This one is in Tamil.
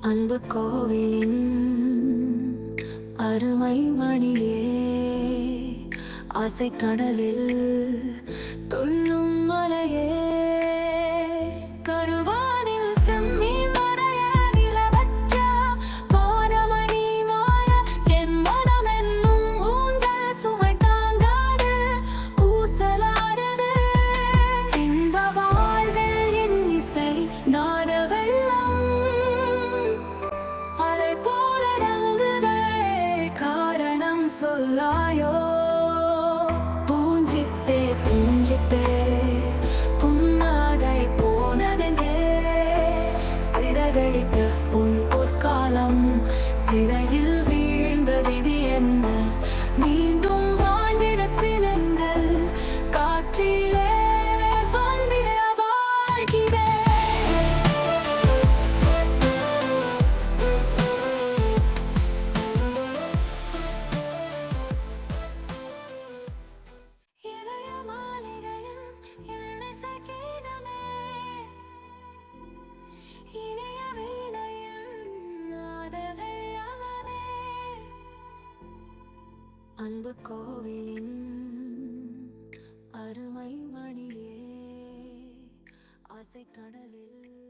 அன்பு கோவிலின் அருமை மணியே ஆசை கடலில் துள்ளும் மலையே. சொல்லாயோ? பூஞ்சித்தே பூஞ்சித்தே புன்னாகை போனதெங்கே? சிறகடித்த உன் பொற்காலம் சிறையில் அன்பு கோவிலின் அருமை மணியே ஆசை கடலில்